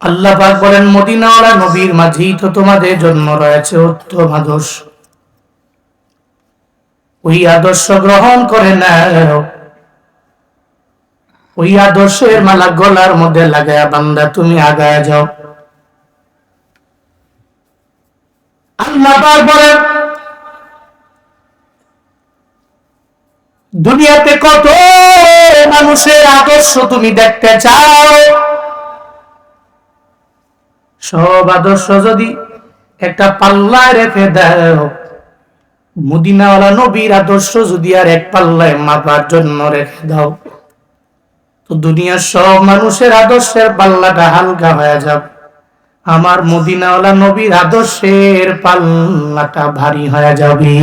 আল্লাহ পাক বলেন, মদিনাওয়ালা নবীর মাঝেই তো তোমাদের জন্য রয়েছে উত্তম আদর্শ। ওই আদর্শ গ্রহণ করে না ওই আদর্শের মালা গলার মধ্যে লাগায় বান্দা, তুমি আগায় যাও। আল্লাহ পাক বলেন দুনিয়াতে কত মানুষের আদর্শ তুমি দেখতে চাও? সব আদর্শ যদি একটা পাল্লায় রেখে দাও, মুদিনাওয়ালা নবীর আদর্শ যদি আর এক পাল্লায় মাপার জন্য রেখে দাও, তো দুনিয়ার সব মানুষের আদর্শের পাল্লাটা হালকা হয়ে যাবে। আমার মদিনাওয়ালা নবীর আদর্শের পাল্লাটা ভারী হয়ে যাবে।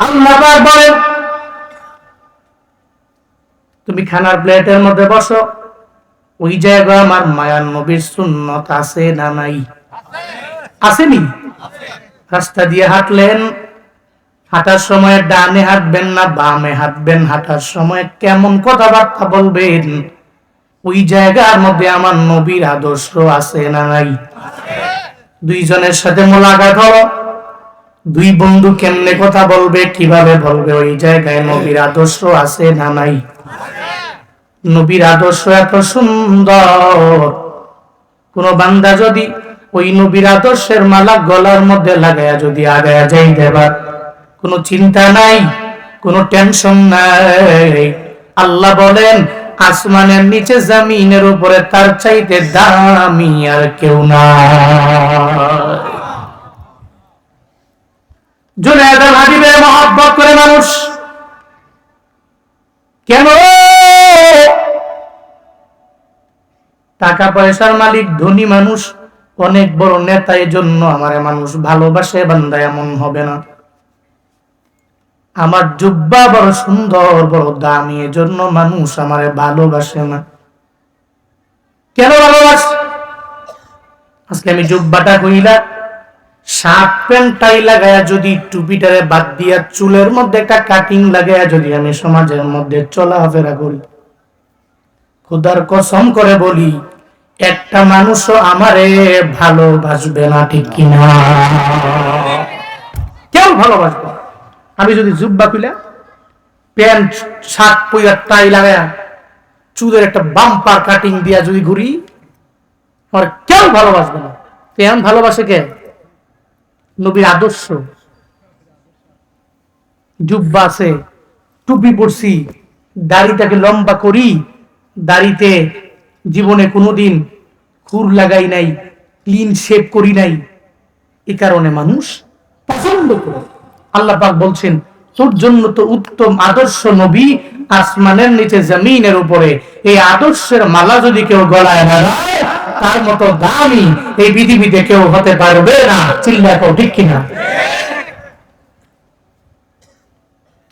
আল্লাহ বলেন, তুমি খানার প্লেটের মধ্যে বসো। ওই জায়গা আমার মায়ার নবীর সুন্নত আছে না নাই? আসেনি। রাস্তা দিয়ে হাঁটলেন। হাঁটার সময় ডানে হাঁটবেন না, বামে হাঁটবেন। হাঁটার সময় কেমন কথাবার্তা বলবেন? ওই জায়গার মধ্যে আমার নবীর আদর্শ আছে না নাই? দুইজনের সাথে মোলাকাত হলো দুই বন্ধু কেমনে কথা বলবে, কীভাবে বলবে? ওই জায়গায় নবীর আদর্শ আছে না নাই? নবীর আদর্শ এত সুন্দর। কোন বান্দা যদি ওই নবীর আদর্শের মালা গলার মধ্যে লাগায়া যদি আগায়া যাই দেবার, কোনো চিন্তা নাই, কোনো টেনশন নাই। আল্লাহ বলেন, আসমানের নিচে জামিনের উপরে তার চাইতে দামি আর কেউ না হাবিবের মহব্বত করে মানুষ। কেন? টাকা পয়সার মালিক, ধনী মানুষ, অনেক বড় নেতা জন্য আমার মানুষ ভালোবাসে, বান্দা এমন হবে না। আমার জুব্বা বড় সুন্দর, বড় দামি, এজন্য মানুষ আমারে ভালোবাসে না। কেন ভালোবাসে? আজকে আমি জুব্বাটা কইলা শার্ট প্যান্ট টাই লাগায়া যদি টুপিটারে বাদ দিয়া চুলের মধ্যে একটা কাটিং লাগায়া যদি আমি সমাজের মধ্যে চলাফেরা করি। খুদার কসম করে বলি, একটা মানুষও আমারে ভালোবাসবে না, ঠিক কিনা কেউ ভালোবাসবে আমি যদি জুব্বা পিলা প্যান্ট, শার্ট পইয়া টাই লাগায়া চুলের একটা বাম্পার কাটিং দিয়া যদি ঘুরি, আমার কেউ ভালোবাসবে না। কেন ভালোবাসে কে? নবীর আদর্শ। জুব্বা আছে, টুপি পরছি, দাড়িটাকে লম্বা করি, দাড়িতে জীবনে কোনোদিন খুর লাগাই নাই ক্লিন শেপ করি নাই। এ কারণে মানুষ পছন্দ করে। আল্লাহ পাক বলছেন, তোর জন্য তো উত্তম আদর্শ নবী আসমানের নিচে জমিনের উপরে। এই আদর্শের মালা যদি কেউ গলায় না তার মতো দামি এই পৃথিবীতে কেউ হতে পারবে না চিল্লা কেউ ঠিক কিনা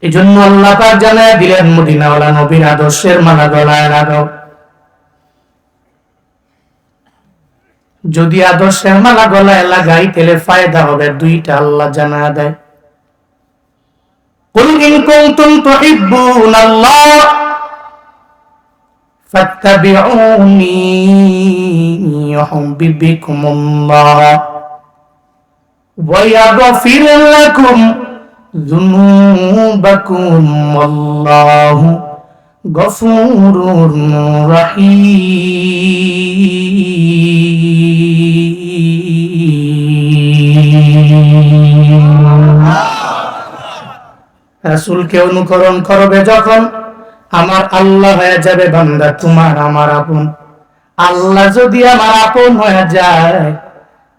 এই জন্য আল্লাহ পাক জানায় দিলেন মদিনাওয়ালা নবীর আদর্শের মালা গলায় লাগাও যদি আদর্শের মালা গলায় লাগাই তাহলে ফায়দা হবে দুইটা আল্লাহ জানা দেয় قل إن كنتم تحبون الله فاتبعوني يحببكم الله ويغفر لكم ذنوبكم والله غفور رحيم রাসূলকে অনুকরণ করবে যখন আমার আল্লাহ হয়ে যাবে বান্দা, তোমার আমার আপন। আল্লাহ যদি আমার আপন হয়ে যায়,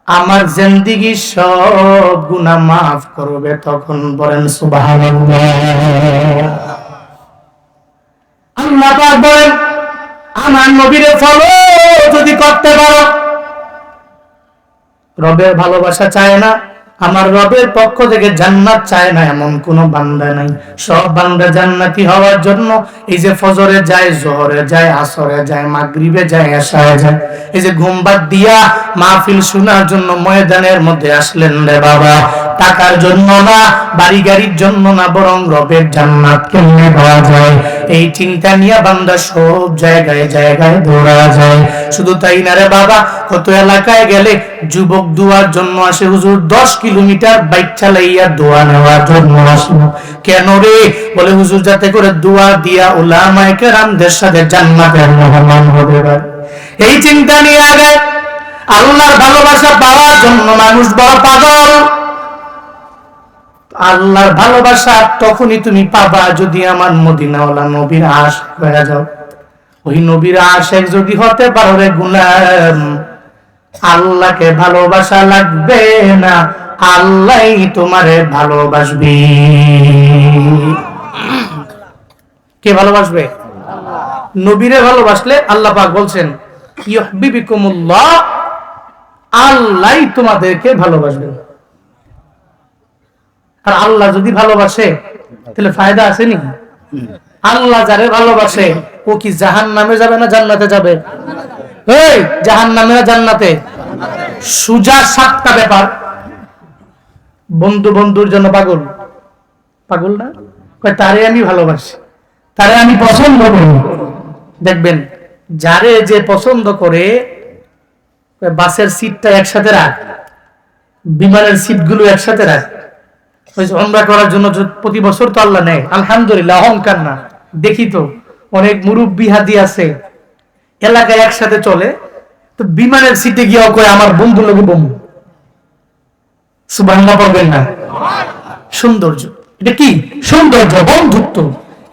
আমার জিন্দিগি সব গুনাহ মাফ করবে তখন বলেন সুবহানাল্লাহ। আল্লাহ পাক বলেন, আমার নবীরে ফলো যদি করতে পারো, রবের ভালোবাসা চায় না। আমার রবের পক্ষ থেকে জান্নাত চায় না, এমন কোন বান্দা নাই। সব বান্দা জান্নাতি হওয়ার জন্য এই যে ফজরে যায়, জোহরে যায়, আসরে যায়, মাগরিবে যায় এসায় যায়, এই যে ঘুমবাদ দিয়া মাহফিল শোনার জন্য ময়দানের মধ্যে আসলেন রে বাবা। টাকার জন্য না বাড়ি গাড়ির জন্য না, বরং রবের জান্নাত কেমনে পাওয়া যায়। এই চিন্তা নিয়ে বান্দা সব জায়গায় জায়গায় দৌড়া যায়। শুধু তাই না রে বাবা, কত এলাকায় গেলে যুবক দুয়ার জন্য আসে হুজুর, দশ কিলোমিটার বাইক চালাইয়া দোয়া নেওয়ার জন্য আসলো কেন রে? বলে হুজুর, যাতে করে দোয়া দিয়া ওলামায়ে কেরামদের সাথে জান্নাতের মেহমান হবে এই চিন্তা নিয়ে আগে আল্লাহর ভালোবাসা পাওয়ার জন্য মানুষ বড় পাগল। আল্লাহর ভালোবাসা তখনই তুমি পাবা যদি আমার মদিনাওয়ালা নবীর আশ হয়ে যাও। ওই নবীর আশেক যদি হতে পারো রে গুলাম, আল্লাহকে ভালোবাসা লাগবে না আল্লাহ তোমারে ভালোবাসবি। কে ভালোবাসবে? নবীরে ভালোবাসলে আল্লাহ পাক বলছেন ইউহিবিকুমুল্লাহ আল্লাহ তোমাদেরকে ভালোবাসবেন আর আল্লাহ যদি ভালোবাসে, তাহলে ফায়দা আছে নি? আল্লাহ যারে ভালোবাসে, ও কি জাহান নামে যাবে না জান্নাতে যাবে? এই জাহান নামে না জান্নাতে? সুজা সাতটা ব্যাপার। বন্ধু বন্ধুর জন্য পাগল। পাগল না? তারে আমি ভালোবাসি, তারে আমি পছন্দ করি। দেখবেন, যারে যে পছন্দ করে বাসের সিটটা একসাথে রাখ, বিমানের সিটগুলো একসাথে রাখ। ওই করার জন্য প্রতি বছর তো আল্লাহ নেয়। আলহামদুলিল্লাহ অহংকার না দেখি তো, অনেক মুরব্বী হাদি আছে, এলাকায় একসাথে চলে, তো বিমানের সিটে গিয়ে কয়, আমার বন্ধু লোকে বন্ধু সুবাংলা পড়বেন না। সৌন্দর্য। এটা কি? সৌন্দর্য, বন্ধুত্ব।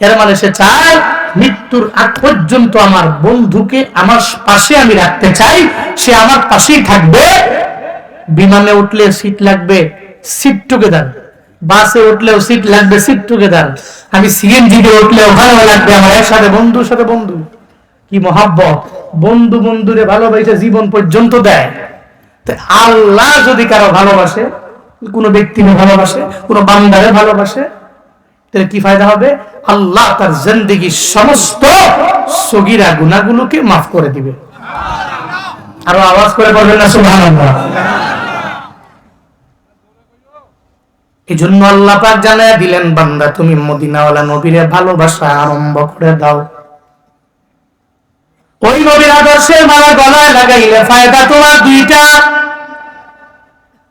এর মানে সে চায়, মৃত্যুর আগ পর্যন্ত আমার বন্ধুকে আমার পাশে আমি রাখতে চাই, সে আমার পাশেই থাকবে। বিমানে উঠলে সিট লাগবে, সিট টুগেদার। বাসে উঠলেও সিট লাগবে সিট টুগেদার আমি সিএনজি তে উঠলেও ভালো লাগবে আমার একসাথে বন্ধুর সাথে বন্ধু। কি মহাব্বত? বন্ধু বন্ধুরে ভালোবাসে জীবন পর্যন্ত দেয়। আল্লাহ যদি কারও ভালোবাসে, কোন ব্যক্তিকে ভালোবাসে, কোন বান্দারে ভালোবাসে, তাহলে কি ফায়দা হবে? আল্লাহ তার জিন্দগির সমস্ত সগিরা গুনাহগুলোকে মাফ করে দিবে। আরও আওয়াজ করে বলবেন না, সুবহানাল্লাহ। এই জন্য আল্লাহ পাক জানায় দিলেন, বান্দা, তুমি মদিনাওয়ালা নবীরে ভালোবাসা আরম্ভ করে দাও। ওই নবীর আদর্শের মালা গলায় লাগাইলে ফায়দা তোমার দুইটা।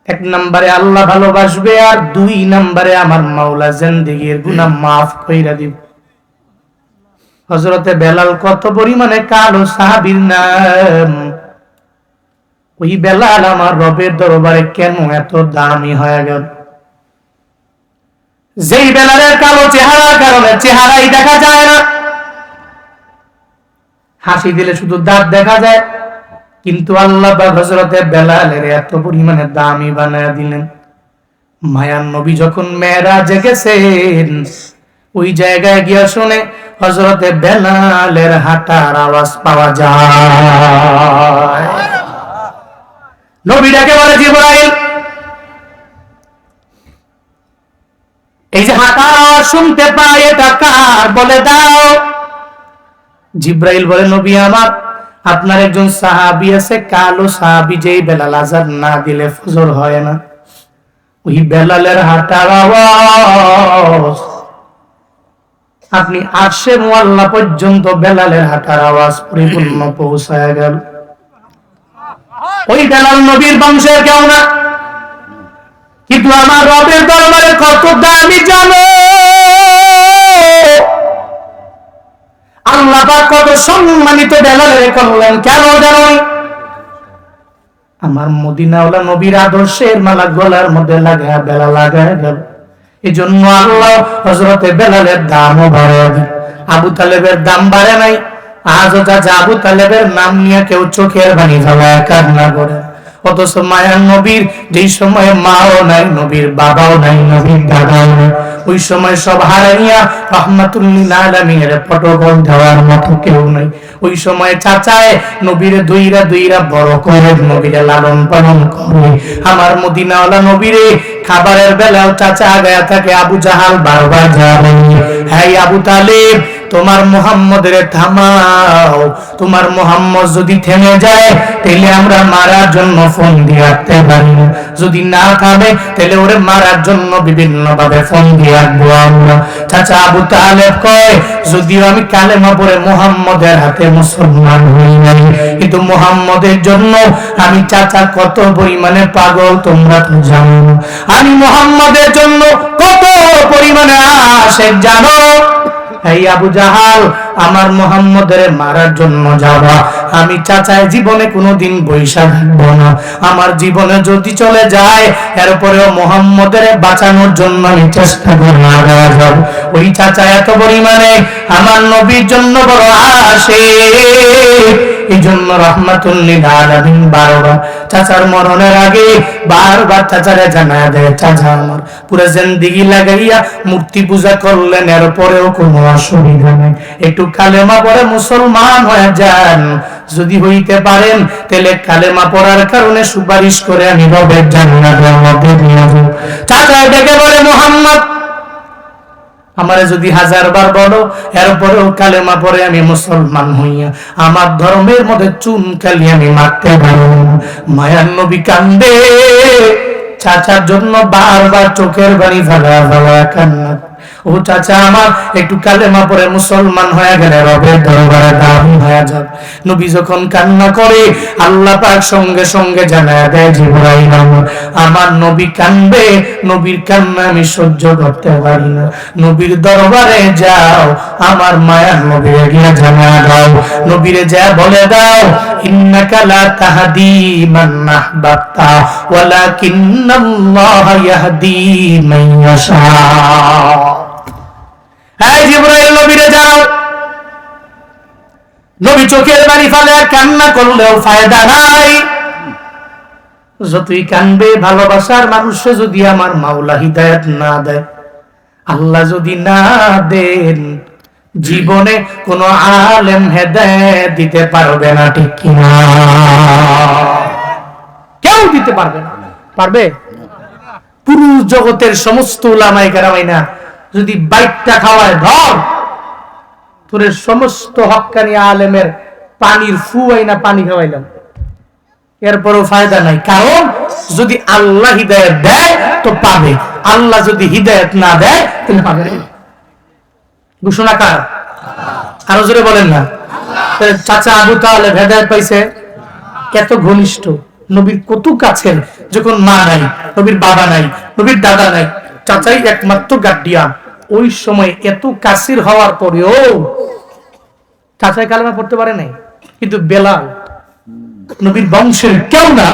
এক নম্বরে আল্লাহ ভালোবাসবে আর দুই নম্বরে আমার মাওলা জিন্দেগির গুনাহ মাফ কইরা দিব। হযরতে বেলাল কত পরিমাণে কালো সাহাবীর নাম। ওই বেলাল আমার রবের দরবারে কেন এত দামি হয়ে গেল? যেই বেলালের কালো চেহারার কারণে চেহারাই দেখা যায় না। হাসি দিলে শুধু দাঁত দেখা যায়। কিন্তু আল্লাহ বা হজরতে বেলালের এত পরিমাণে দামি বানায় দিলেন। মায়ার নবী যখন মেয়েরা জেগেছেন ওই জায়গায় গিয়া শুনে হজরতে বেলালের হাঁটার আওয়াজ পাওয়া যায়। নবীটাকে বলে জিব্রাইল শুনতে পাই এটা কার? বলে দাও। জিব্রাইল বলে, নবী আমার, আপনার একজন সাহাবি আছে, কালো সাহাবি, যেই বেলাল আজার না দিলে ফজর হয় না। ওই বেলালের হাঁটার আওয়াজ। আপনি আশে মোয়াল্লা পর্যন্ত বেলালের হাঁটার আওয়াজ পরিপূর্ণ পৌঁছায় গেল। ওই বেলাল নবীর বংশের কেউ না। কিন্তু আমার রবের দরবারে কত দামি জানো? আল্লাহ কত সম্মানিত বেলালে করলেন কেন জানুন আমার মদিনাওয়ালা নবীর আদর্শের মালা গলার মধ্যে লাগায় বেলা লাগায় গেল। এই জন্য আল্লাহ হজরতে বেলালের দামও বাড়ায় দিল। আবু তালেবের দাম বাড়ে নাই। আজও যা আবু তালেবের নাম নিয়ে কেউ চোখের বাণী জ্বালায় কান্না করে। অথচ মায়ার নবীর, যেই সময় মাও নাই, নবীর বাবাও নাই, নবীর দাদাও নাই, ওই সময় সব হারাইয়া রহমাতুল্লিল আলমিনের পটবল দেওয়ার মতো কেউ নাই। ওই সময় চাচায় নবীরে দুইরা দুইরা বড় করে, নবীরে লালন পালন করে। আমার মদিনাওয়ালা নবীরে খাবারের বেলাও চাচা আগায়া থাকে, আবু জাহাল বারবার যাবেন হ্যাঁ আবু তালেব তোমার মোহাম্মদের থামাও। তোমার মোহাম্মদ যদি থেমে যায়, তাহলে আমরা মারার জন্য ফোন দিয়ে রাখতে পারি। যদি না থামে, তাহলে ওরে মারার জন্য বিভিন্ন ভাবে ফোন দিয়ে রাখব আমরা। চাচা আবু তালেব কয়, যদিও আমি কালেমা পরে মোহাম্মদের হাতে মুসলমান হই নাই, কিন্তু মোহাম্মদের জন্য আমি চাচা কত পরিমাণে পাগল তোমরা তো জানো। আমি মোহাম্মদের জন্য কত পরিমাণে আশেক জানো। এই আবু জাহাল আমার মোহাম্মদের মারার জন্য যাবা। আমি চাচায় জীবনে কোনোদিন বৈশা থাকব না। আমার জীবনে যদি চলে যায়, এরপরেও মোহাম্মদের বাঁচানোর জন্য আমি চেষ্টা করে আগায় যাব ওই চাচা এত পরিমাণে আমার নবীর জন্য বড় আসে এই জন্য বারবার চাচার মরণের আগে বারবার চাচারে জানা দেয়, চাচা আমার লাগাইয়া মূর্তি পূজা করলেন, এরপরেও কোনো অসুবিধা নেই। একটু কালেমা পড়ে মুসলমান হয়ে যান। যদি হইতে পারেন, তাহলে কালেমা পড়ার কারণে সুপারিশ করে আমি রবের জান্নাতের মধ্যে নিয়ে যাব। চাচা ডেকে বলে, মোহাম্মদ, আমারে যদি হাজার বার বলো, এরপরেও কালেমা পরে আমি মুসলমান হইয়া, আমার ধর্মের মধ্যে চুন কালি আমি মারতে পারব না। মায়ার নবী কান্দে। চাচার জন্য বারবার চোখের বাড়ি ফেলা ফেলা কান্না। ও চাচা আমার, একটু কালেমা পরে মুসলমান হয়ে গেলে রবের দরবারে দাম হয়ে যাবে। নবী যখন কান্না করে, আল্লাহ পাক সঙ্গে সঙ্গে জানায় দেয় জিব্রাইল আমার নবী কানবে নবীর কান্না আমি সহ্য করতে পারি না। নবীর দরবারে যাও, আমার মায়ার নবীরে গিয়ে জানা দাও। নবীরে যা বলে দাও, ইন্নাকা লা তাহদি মান আহবাবতা যতই কানবে, ভালোবাসার মানুষে যদি আমার মাওলা হিদায়াত না দেয়, আল্লাহ যদি না দেন, জীবনে কোন আলেম হেদায়াত দিতে পারবে না, ঠিক কিনা? কেউ দিতে পারবে না। পারবে? পুরুষ জগতের সমস্ত উলামাই কারামাই না যদি বাইকটা খাওয়ায়, ধর! তোর সমস্ত হক্কানি আলেমের পানির ফু না পানি খাওয়াইলাম। এরপরও ফায়দা নাই। কারণ, যদি আল্লাহ হৃদয়ত দেয়, তো পাবে। আল্লাহ যদি হৃদয়ত না দেয়, তাহলে পাবে ঘোষণা কার? আরও জোরে বলেন না। চাচা আবু তাহলে হেদায়ত পাইছে? কত ঘনিষ্ঠ। নবীর কত কাছের যখন মা নাই, নবীর বাবা নাই, নবীর দাদা নাই, চাচাই একমাত্র গার্ডিয়ান। ওই সময় এত কাছের হওয়ার পরেও চাচাই কালেমা পড়তে পারে নাই। কিন্তু বেলাল, নবীর বংশের কেউ না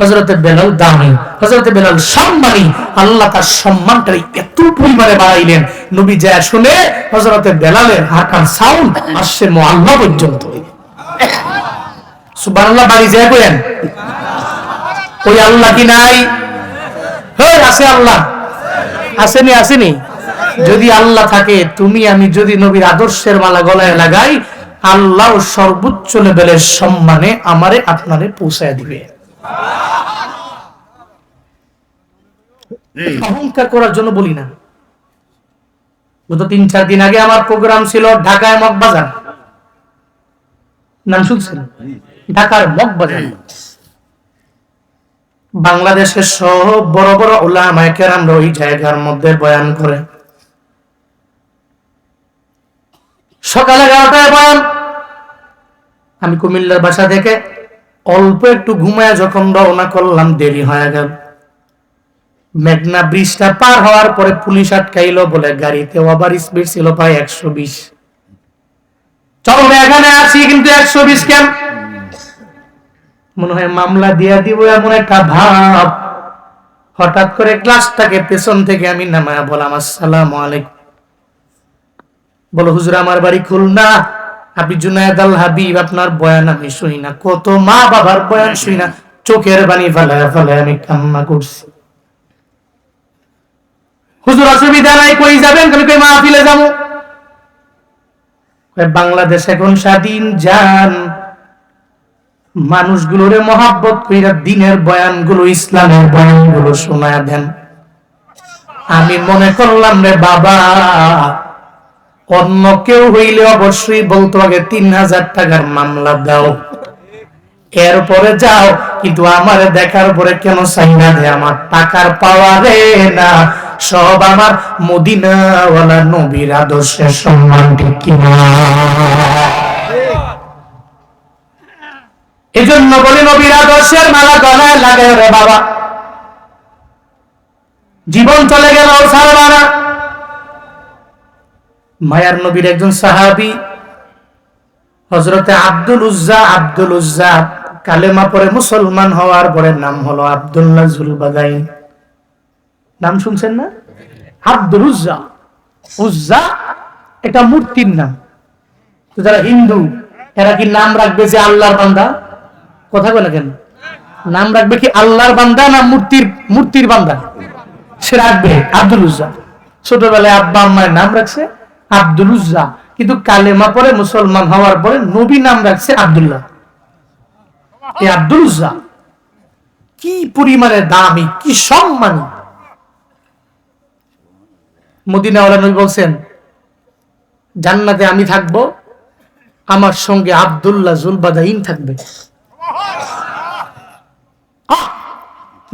হজরতে বেলাল দামি হজরতে বেলাল সম্মানী, আল্লাহ তার সম্মানটাই এত পরিমাণে বাড়াইলেন। নবী যা শুনে হজরতে বেলালের হাঁটার সাউন্ড আসছে মোয়াল্লা পর্যন্ত। সুবহানাল্লাহ, বাড়ি যায় কইেন ওই আল্লাহ কি নাই? হ্যাঁ আছে আল্লাহ। আসেনি আসেনি। যদি আল্লাহ থাকে তুমি আমি যদি নবীর আদর্শের মালা গলায় লাগাই আল্লাহ সর্বোচ্চ লেভেলের সম্মানে আমারে আপনারে পৌঁছায় দিবে। অহংকার করার জন্য বলি না। গত তিন চার দিন আগে আমার প্রোগ্রাম ছিল ঢাকায় মগবাজার। নাম শুনছেন? ঢাকার মগবাজার। বাংলাদেশের সব বড় বড় ওলামায়ে কেরামরা ওই জায়গার মধ্যে বয়ান করে। সকাল এগারোটায় বয়ান। আমি কুমিল্লার বাসা থেকে অল্প একটু ঘুমায় যখন রওনা করলাম, দেরি হয়ে গেল। মেঘনা ব্রিজটা পার হওয়ার পরে পুলিশ আটকাইলো বলে গাড়িতে ওভার স্পিড ছিল প্রায় একশো বিশ। চলো এখানে আছি কিন্তু একশো বিশ কেন? মনে হয় মামলা দিয়া দিব এমন একটা ভাব। হঠাৎ করে ক্লাসটাকে পেছন থেকে আমি নামায়া বললাম, আসসালাম আলাইকুম। বলো, হুজুর, আমার বাড়ি খুলনা। আপনি জুনায়দ আল হাবিব, আপনার বয়ান আমি শুনি না। কত মা বাবার বয়ান শুনি না। চোখের বাণী ফেলায় ফেলায় আমি কান্না করছি। হুজুর, অসুবিধা নাই, কই যাবেন? কেন কই মাহফিলে যাব? বাংলাদেশ এখন স্বাধীন যান মানুষগুলোরে মহাব্বত কইরা দিনের বয়ানগুলো, ইসলামের বয়ানগুলো শোনায় দেন। আমি মনে করলাম রে বাবা, অন্য কেউ হইলে অবশ্যই বলতো আগে তিন হাজার টাকার মামলা দাও। এরপরে যাও, কিন্তু আমার দেখার পরে কেন চাইনা দে? আমার টাকার পাওয়া পাওয়ারে না, সব আমার মদিনাওয়ালা নবীর আদর্শের সম্মান ঠিক কিনা? এজন্য বলি নবীর আদর্শের মালা গলায় লাগে রে বাবা। জীবন চলে গেল মায়ার নবীর একজন সাহাবি হজরতে আব্দুল উজ্জা আব্দুল উজ্জা কালেমা পরে মুসলমান হওয়ার পরে নাম হলো আব্দুল্লাহ জুলবাদাই। নাম শুনছেন না? আব্দুল উজ্জা। উজ্জা এটা মূর্তির নাম। যারা হিন্দু, এরা কি নাম রাখবে যে আল্লাহর বান্দা? কথা বলে কেন? নাম রাখবে কি আল্লাহর বান্দা না মূর্তির মূর্তির বান্দা? সে রাখবে আব্দুল উজ্জা। ছোটবেলায় আব্বা আম্মার নাম রাখছে আব্দুল উজ্জা। কিন্তু কালেমা পরে মুসলমান হওয়ার পরে নবী নাম রাখছে আব্দুল্লাহ। এই আব্দুল উজ্জা। কি পরিমাণে দামি, কি সম্মানী। মদিনাওয়ালা নবী বলছেন, জান্নাতে আমি থাকব, আমার সঙ্গে আব্দুল্লাহ জুলবাদাইন থাকবে।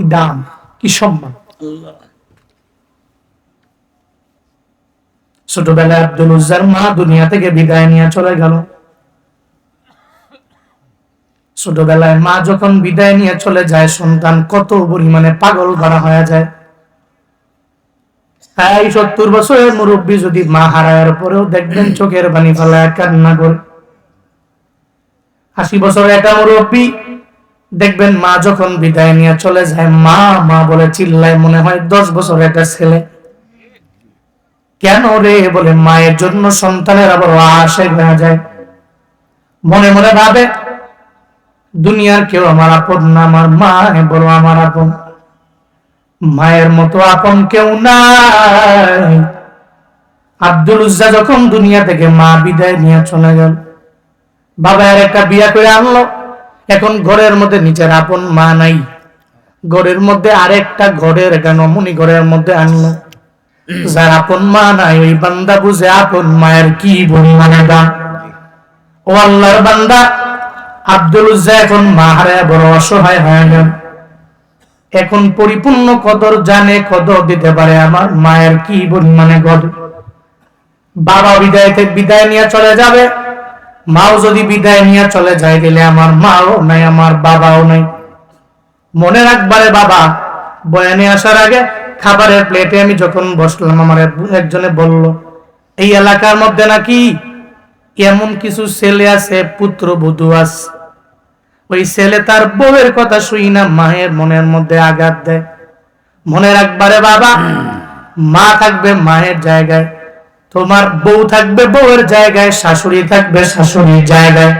কি দাম, কি সম্মান? ছোটবেলায় আব্দুল উজ্জার মা দুনিয়া থেকে বিদায় নিয়ে চলে গেল। ছোটবেলায় মা যখন বিদায় নিয়ে চলে যায়, সন্তান কত পরিমাণে পাগল করা হয়ে যায়। তাই সত্তর বছরের মুরব্বী যদি মা হারায়ার পরেও দেখবেন চোখের পানি ফেলায় কান্না করে। আশি বছরের একটা মুরব্বী দেখবেন মা যখন বিদায় নিয়ে চলে যায়, মা মা বলে, চিল্লায় মনে হয় দশ বছরের একটা ছেলে। কেন রে? বলে, মায়ের জন্য সন্তানের আবার আশে হয়ে যায়। মনে মনে ভাবে, দুনিয়ার কেউ আমার আপন না, আমার মা বলো আমার আপন। মায়ের মতো আপন কেউ নাই। আব্দুল উজ্জা যখন দুনিয়া থেকে মা বিদায় নিয়ে চলে গেল, বাবা আর একটা বিয়া করে আনলো। এখন ঘরের মধ্যে নিচের আপন মা নাই। ঘরের মধ্যে আরেকটা ঘরের একটা নমুনি ঘরের মধ্যে আনলো। যার আপন মা নাই, ওই বান্দা বুঝে আপন মায়ের কি পরিমাণে দাম ও আল্লাহর বান্দা, আব্দুল উজ্জা এখন মা হারায়, বড় অসহায় হয়ে গেল এখন পরিপূর্ণ কদর জানে, কদর দিতে পারে আমার মায়ের কি পরিমাণে কদর বাবা বিদায় বিদায় নিয়ে চলে যাবে। মাও যদি বিদায় নিয়ে চলে যায় গেলে আমার মাও নাই, আমার বাবাও নাই। মনে রাখবারে বাবা, বয়ানে আসার আগে খাবারের প্লেটে আমি যখন বসলাম, আমার একজনে বলল, এই এলাকার মধ্যে নাকি এমন কিছু ছেলে আছে, পুত্র বধূ আছে? ওই ছেলে তার বউয়ের কথা শুই না, মায়ের মনের মধ্যে আঘাত দেয়। মনে রাখবারে বাবা, মা থাকবে মায়ের জায়গায়। তোমার বউ থাকবে বউয়ের জায়গায়, শাশুড়ি থাকবে শাশুড়ির জায়গায়,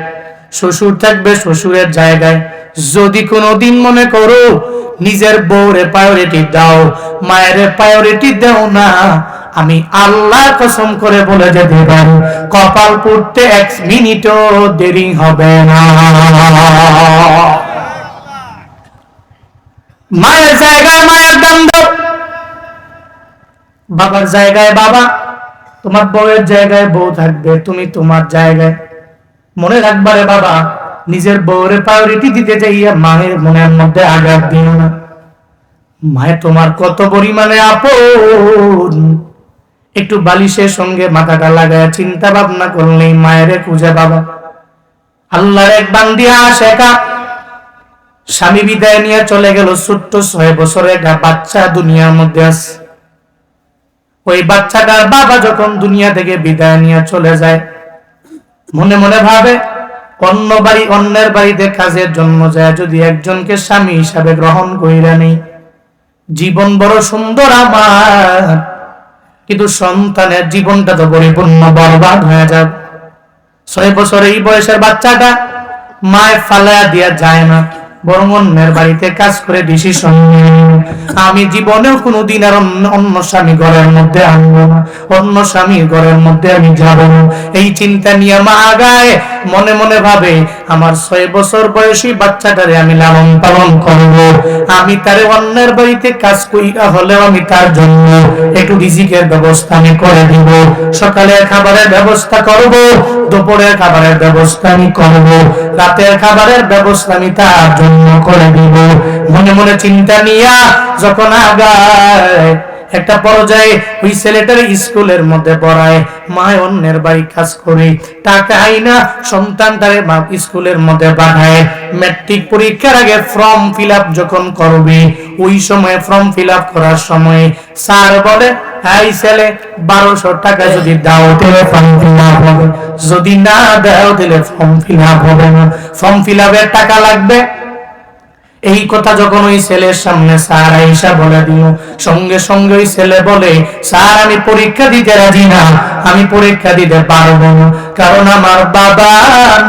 শ্বশুর থাকবে শ্বশুরের জায়গায়। যদি কোনোদিন মনে করো নিজের বউরে প্রায়োরিটি দাও, মায়ের প্রায়োরিটি দাও না, আমি আল্লাহ কসম করে বলে যেতে পারি, কপাল পুড়তে এক মিনিটও দেরি হবে না। মায়ের জায়গায় মায়ের দাম দাও বাবার জায়গায় বাবা তোমার বউয়ের জায়গায় বউ থাকবে, তুমি তোমার জায়গায়। মনে রাখবারে বাবা, নিজের বউরে প্রায়োরিটি দিতে যাইয়া মায়ের মনের মধ্যে আঘাত দিও না। মায়ের তোমার কত পরিমাণে আপন। একটু বালিশের সঙ্গে মাথাটা লাগায় চিন্তা ভাবনা করলেই মায়ের খুঁজে বাবা আল্লাহর এক বান্দিয়া শেখা স্বামী বিদায় নিয়ে চলে গেল ছোট্ট ছয় বছরের বাচ্চা দুনিয়ার মধ্যে আছে। ওই বাচ্চাটার বাবা যখন দুনিয়া থেকে বিদায় নিয়ে চলে যায়, মনে মনে ভাবে, অন্য বাড়ি, অন্যের বাড়িতে কাজের জন্য যায়, যদি একজনকে স্বামী হিসাবে গ্রহণ কইরা নেই। জীবন বড় সুন্দর আমার, কিন্তু সন্তানের জীবনটা তো পরিপূর্ণ বরবাদ হয়ে যাবে। ছয় বছর এই বয়সের বাচ্চাটা মায়ের ফালায়া দিয়া যায় না। বরং অন্যের বাড়িতে কাজ করে আমি জীবনেও কোনোদিন আর অন্য স্বামী ঘরের মধ্যে না। অন্য ঘরের মধ্যে আমি যাব না। এই চিন্তা নিয়ে আগায়, মনে মনে ভাবে, আমার ছয় বছর বয়সী বাচ্চাটারে আমি লালন পালন করব। আমি তারে অন্যের বাড়িতে কাজ কইরা হলেও আমি তার জন্য একটু রিজিকের ব্যবস্থা আমি করে দিব। সকালের খাবারের ব্যবস্থা করব। দুপুরের খাবারের ব্যবস্থা আমি করব। রাতের খাবারের ব্যবস্থা আমি তার জন্য করে দিব। মনে মনে চিন্তা নিয়া যখন আগায় একটা পর্যায়ে ওই ছেলেটার স্কুলের মধ্যে পড়ায় মা অন্যের বাড়ি কাজ করে, টাকা আইনা সন্তানটারে মা স্কুলের মধ্যে পাঠায়। ম্যাট্রিক পরীক্ষার আগে ফর্ম ফিল যখন করবে, ওই সময় ফর্ম ফিল করার সময় স্যার বলে, এই ছেলে, বারোশো টাকা যদি দাও, তাহলে ফর্ম ফিল হবে। যদি না দাও, তাহলে ফর্ম ফিল হবে না। ফর্ম ফিল টাকা লাগবে এই কথা যখন ওই ছেলের সামনে স্যার আইসা বলে দিল, সঙ্গে সঙ্গে ওই ছেলে বলে, স্যার, আমি পরীক্ষা দিতে রাজি না। আমি পরীক্ষা দিতে পারব না। কারণ আমার বাবা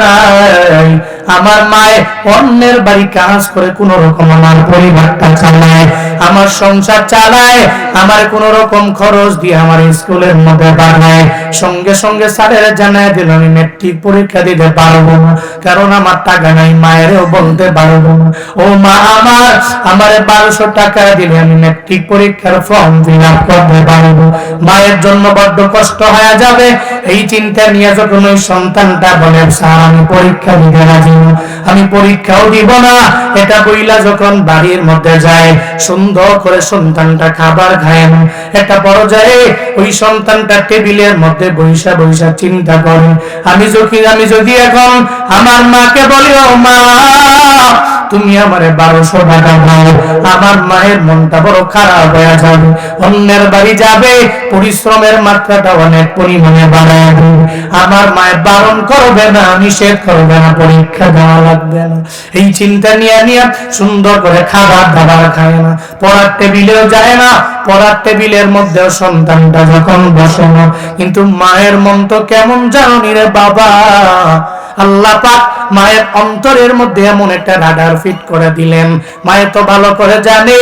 নাই। আমার মায়ে অন্যের বাড়ি কাজ করে কোন রকম আমার পরিবারটা চালায়, আমার সংসার চালায়, আমার কোন রকম খরচ দিয়ে আমার স্কুলের মধ্যে বাড়ায় সঙ্গে সঙ্গে স্যারের জানায় দিল, আমি মেট্রিক পরীক্ষা দিতে পারব না। কারণ আমার টাকা নাই, মায়েরও বলতে পারব না। ও মা, আমার বারোশো টাকা দিলে আমি মেট্রিক পরীক্ষার ফর্ম ফিল আপ করতে মায়ের জন্য বড্ড কষ্ট হয়ে যাবে। এই চিন্তা নিয়ে যখন ওই সন্তানটা বলে, স্যার, আমি পরীক্ষা দিতে রাজি আমি পরীক্ষাও দিব না। এটা বইলা যখন বাড়ির মধ্যে যায়, সুন্দর করে সন্তানটা খাবার খায় না। একটা পর্যায়ে ওই সন্তানটা টেবিলের মধ্যে বৈশা বৈশা চিন্তা করে, আমি যদি আমি যদি এখন আমার মাকে বলি, ও মা, তুমি আমারে বারোশো টাকা দাও আমার মায়ের মনটা বড় খারাপ হয়ে যাবে। অন্যের বাড়ি যাবে, পরিশ্রমের মাত্রাটা অনেক পরিমাণে বাড়ায় আমার মায়ের বারণ করবে না, নিষেধ করবে না, পরীক্ষা দেওয়া লাগবে না। এই চিন্তা নিয়ে নিয়ে সুন্দর করে খাবার দাবার খায় না। পড়ার টেবিলেও যায় না। পড়ার টেবিলের মধ্যেও সন্তানটা যখন বসে না। কিন্তু মায়ের মন তো কেমন জানি রে বাবা। আল্লাহ পাক মায়ের অন্তরের মধ্যে এমন একটা রাডার ফিট করে দিলেন। তো ভালো করে জানে,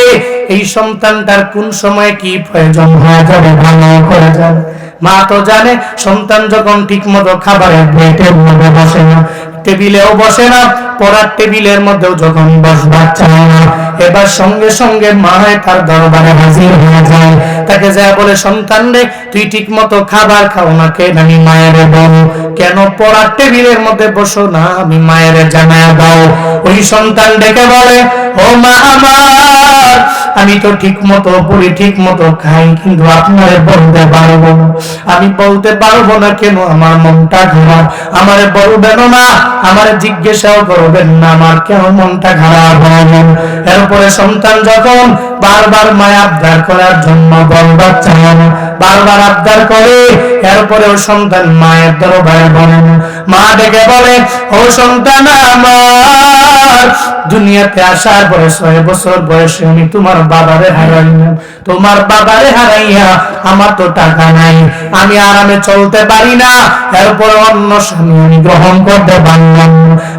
এই সন্তানটার কোন সময় কি প্রয়োজন হয়ে যাবে? ভালো করে জানে। মা তো জানে, সন্তান যখন ঠিক মতো খাবারের মধ্যে বসে না, টেবিলেও বসে না, পড়ার টেবিলের মধ্যেও যখন বসবার চায় না, এবার সঙ্গে সঙ্গে মায় তার দরবারে হাজির হয়ে যায়। তাকে যা বলে, সন্তান রে, তুই ঠিক মতো খাবার খাও না কেন? আমি মায়ের বল কেন পড়ার টেবিলের মধ্যে বসো না? আমি মায়ের জানায় দাও ওই সন্তান ডেকে বলে, ও মা আমার, আমি তো ঠিক মতো পড়ি ঠিক মতো খাই, কিন্তু আপনারে বলতে পারব আমি বলতে পারব না কেন? আমার মনটা খারাপ। আমারে বলবেন না, আমারে জিজ্ঞাসাও করবেন না, আমার কেন মনটা খারাপ হবে এরপরে সন্তান যখন বারবার মায়া আবদার করার জন্য বলবার চায় না। বারবার আবদার করে এরপরেও সন্তান মায়ের দরবারে বলেন মা ডেকে বলে, ও সন্তান আমার, দুনিয়াতে আসার পরে ছয় বছর বয়সে আমি তোমার বাবারে হারাইলাম। তোমার বাবারে হারাইয়া আমার তো টাকা নাই। আমি আরামে চলতে পারি না, এরপর অন্য স্বামী আমি গ্রহণ করতে পারলাম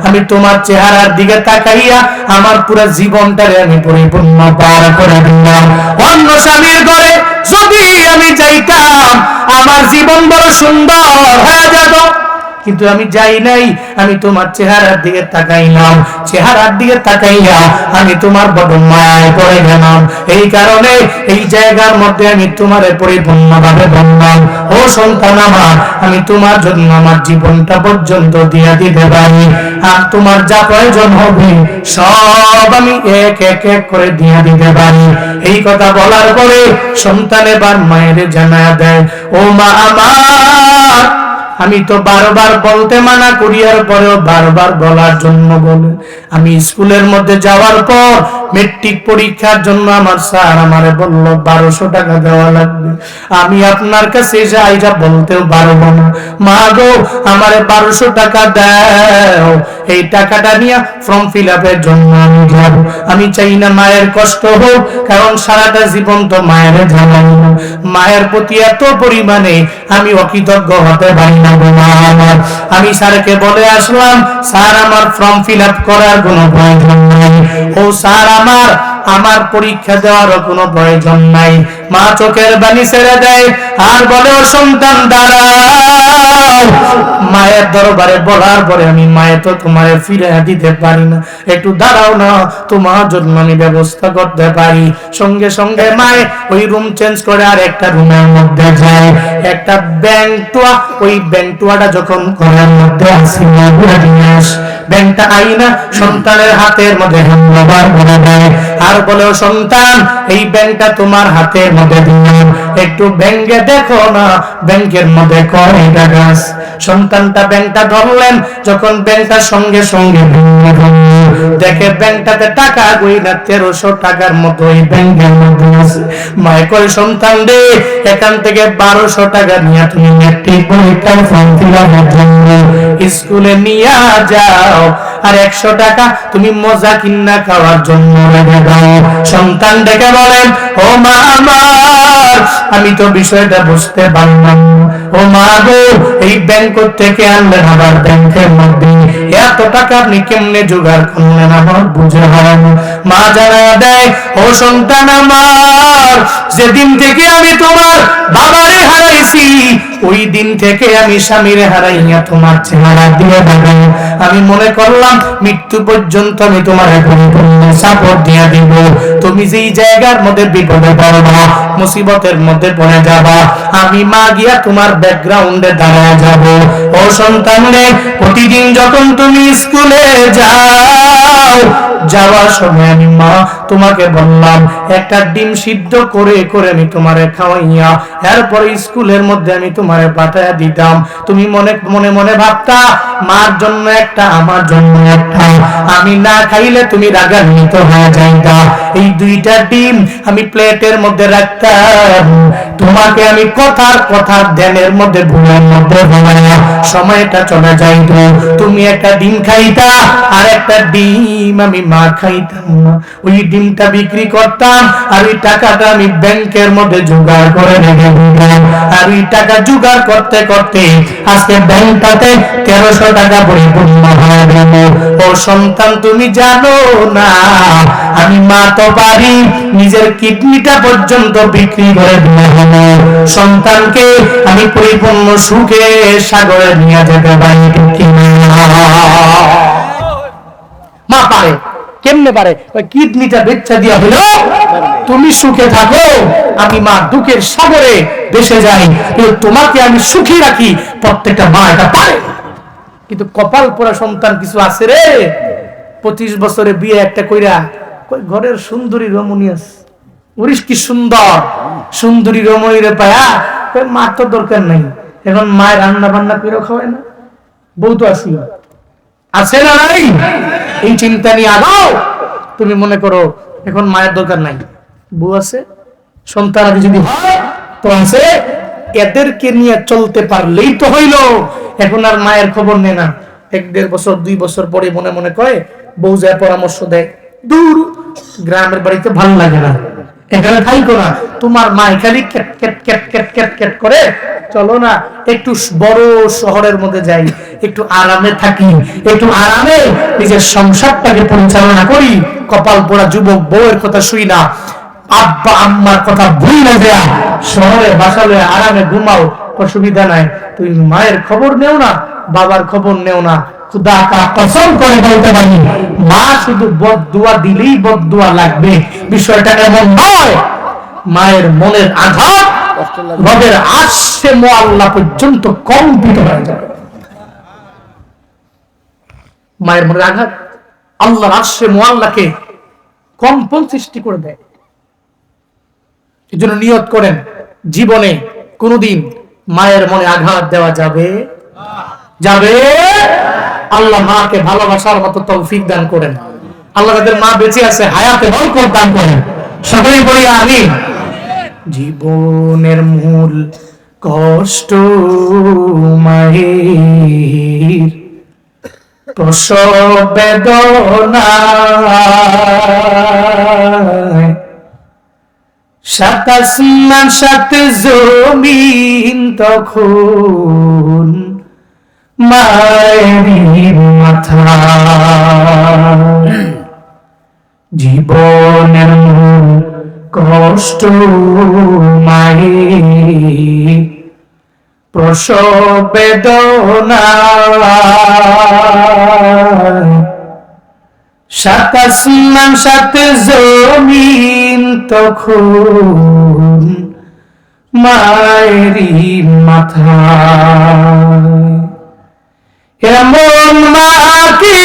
আমি তোমার চেহারার দিকে তাকাইয়া আমার পুরো জীবনটারে আমি পরিপূর্ণ পার করে দিলাম। অন্য স্বামীর ঘরে যদি আমি চাইতাম আমার জীবন বড় সুন্দর হয়ে যেত। কিন্তু আমি যাই নাই, আমি তোমার চেহারার দিকে তাকাইলাম। চেহারার দিকে তাকাইয়া আমি তোমার বড় মায়ায় পড়ে গেলাম। এই কারণে এই জায়গার মধ্যে আমি তোমার পরিপূর্ণভাবে বললাম, ও সন্তান আমার, আমি তোমার জন্য আমার জীবনটা পর্যন্ত দিয়া দিতে পারি। আর তোমার যা প্রয়োজন হবে, সব আমি এক এক এক করে দিয়া দিতে পারি। এই কথা বলার পরে সন্তান এবার মায়ের জানা দেয়, ও মা আমার আমি তো বারবার বলতে মানা করি, আর পরেও বারবার বলার জন্য বলে। আমি স্কুলের মধ্যে যাওয়ার পর মেট্রিক পরীক্ষার জন্য আমার স্যার আমারে বলল, বারোশো টাকা দেওয়া লাগবে। আমি আপনার কাছে এসে আইটা বলতেও পারব না। মা গো, আমারে বারোশো টাকা দাও। এই টাকাটা নিয়ে ফর্ম ফিল আপের জন্য আমি যাব। আমি চাই না মায়ের কষ্ট হোক, কারণ সারাটা জীবন তো মায়ের না মায়ের প্রতি এত পরিমাণে আমি অকৃতজ্ঞ হতে পারি না। আমার আমি স্যারকে বলে আসলাম, স্যার, আমার ফর্ম ফিল আপ করার কোনো প্রয়োজন নাই। ও স্যার, আমার আমার পরীক্ষা দেওয়ারও কোনো প্রয়োজন নাই। মা চোখের বাণী ছেড়ে দেয়, আর বলে, ও সন্তান, দাঁড়াও। মায়ের দরবারে বলার পরে আমি মায়ের তো তোমার ফিরে দিতে পারি না। একটু দাঁড়াও না, তোমার জন্য আমি ব্যবস্থা করতে পারি। সঙ্গে সঙ্গে মায়ে ওই রুম চেঞ্জ করে আর একটা রুমের মধ্যে যায়। একটা ব্যাংটুয়া ওই ব্যাংটুয়াটা যখন ঘরের মধ্যে আসি। ব্যাংকটা আইনা, সন্তানের হাতের মধ্যে ধন্যবাদ করে দেয়। আর বলে সন্তান, এই ব্যাংকটা তোমার হাতের মধ্যে দিলাম। একটু ব্যাংকে দেখো না, ব্যাংকের মধ্যে কয় টাকা সন্তানটা ব্যাংকটা ধরলেন, যখন ব্যাংকটা সঙ্গে সঙ্গে দেখে ব্যাংকটাতে টাকা গই না তেরোশো টাকার মতো এই ব্যাংকের মধ্যে আছে। মায় কয়, সন্তান রে, এখান থেকে বারোশো টাকা নিয়ে তুমি একটি পরীক্ষার ফর্ম ফিল জন্য স্কুলে নিয়ে যাও। আর একশো টাকা তুমি মজা কিনা খাওয়ার জন্য রেখে দাও। সন্তান ডেকে বলেন ও মা আমার, আমি তো বিষয়টা বুঝতে পারলাম। ও মা গো, এই ব্যাংক থেকে আনলেন? আবার ব্যাংকের মধ্যে। এত টাকা আপনি কেমনে জোগাড় করলেন? আমার বুঝে মা দেয়, ও সন্তান আমার, যেদিন থেকে আমি তোমার বাবারে হারাইছি, ওই দিন থেকে আমি স্বামীরে হারাইয়া তোমার চেহারা দিয়ে দেখাই আমি মনে করলাম, মৃত্যু পর্যন্ত আমি তোমার সাপোর্ট দিয়ে দিব। তুমি যেই জায়গার মধ্যে বিপদে পড়বা মুসিবতের মধ্যে পড়ে যাবা। আমি মা গিয়া তোমার ব্যাকগ্রাউন্ডে দাঁড়ায় যাব। ও সন্তান রে প্রতিদিন যখন তুমি স্কুলে যাও যাওয়ার সময় আমি মা তোমাকে বললাম, একটা ডিম সিদ্ধ করে করে আমি তোমারে খাওয়াইয়া, এরপরে স্কুলের মধ্যে আমি তোমারে পাঠাইয়া দিতাম। তুমি মনে মনে মনে ভাবতা, মার জন্য একটা, আমার জন্য একটা। আমি না খাইলে তুমি রাগান্বিত হয়ে যাইতা। এই দুইটা ডিম আমি প্লেটের মধ্যে রাখতাম। তোমাকে আমি কথার কথার ধ্যানের মধ্যে ভুলের মধ্যে ভুলাইয়া সময়টা চলে যাইত। তুমি একটা ডিম খাইতা, আর একটা ডিম আমি মা খাইতাম না। ওই ডিমটা বিক্রি করতাম, আর ওই টাকাটা আমি ব্যাংকের মধ্যে জোগাড় করে রেখে দিতাম। আর ওই টাকা জোগাড় করতে করতে আজকে ব্যাংকটাতে তেরোশো টাকা পরিপূর্ণ হয়ে গেল। ও সন্তান, তুমি জানো না, আমি মা তো পারি নিজের কিডনিটা পর্যন্ত বিক্রি করে দেওয়া হলো সন্তানকে আমি পরিপূর্ণ সুখে সাগরে নিয়ে যেতে পারি মা পারে। কেমনে পারে? কিডনিটা বেচ্চা দিয়া হলো, তুমি সুখে থাকো, আমি মা দুঃখের সাগরে দেশে যাই। তোমাকে আমি সুখী রাখি, প্রত্যেকটা মা এটা পারে। কিন্তু কপাল পোড়া সন্তান কিছু আছে রে? পঁচিশ বছরে বিয়ে একটা কইরা ঘরের সুন্দরী রমণী আছে। উরিস কি সুন্দর। সুন্দরী রমণী রে পায়া। মা তো দরকার নাই। এখন মায়ের রান্না বান্না করে খাওয়ায় না। বউ তো আসি আছে না নাই? এই চিন্তা নিয়ে আগাও। তুমি মনে করো, এখন মায়ের দরকার নাই। বউ আছে, সন্তান আদি যদি হয়, তো আছে। এদেরকে নিয়ে চলতে পারলেই তো হইল। এখন আর মায়ের খবর নেই না। এক দেড় বছর, দুই বছর পরে মনে মনে কয়, বউ যায় পরামর্শ দেয়। দূর, গ্রামের বাড়িতে ভালো লাগে না। এখানে থাইকো না। তোমার মা খালি ক্যাট ক্যাট ক্যাট ক্যাট ক্যাট ক্যাট করে, চলো না, একটু বড় শহরের মধ্যে যাই, একটু আরামে থাকি, একটু আরামে নিজের সংসারটাকে পরিচালনা করি। কপাল পোড়া যুবক বউয়ের কথা শুই না। আব্বা, আম্মার কথা ভুল না দেয়া শহরে, বাসা লয়ে আরামে ঘুমাও, অসুবিধা নাই। তুই মায়ের খবর নেও না, বাবার খবর নেও না। মায়ের মনের আঘাত, রবের আসছে মোয়াল্লা পর্যন্ত কম্পিত হয়ে যাবে। মায়ের মনের আঘাত আল্লাহর আসছে মোয়াল্লাকে কম্পন সৃষ্টি করে দেয়। এই জন্য নিয়ত করেন, জীবনে কোনোদিন মায়ের মনে আঘাত দেওয়া যাবে যাবে আল্লাহ মাকে ভালোবাসার মতো তৌফিক দান করেন। আল্লাহ তাদের মা বেঁচে আছে, হায়াতে বরকত দান করেন। সকলেই বলি আমি জীবনের মূল কষ্ট মায়ের। প্রসব বেদনায় সাত আসমান সাত জমিন তখন মায়েরি মাথা জীবনের কষ্ট মায়ে প্রসব বেদনা সাত সাথে জমিন তখন মায়েরি মাথা কেমন মা কি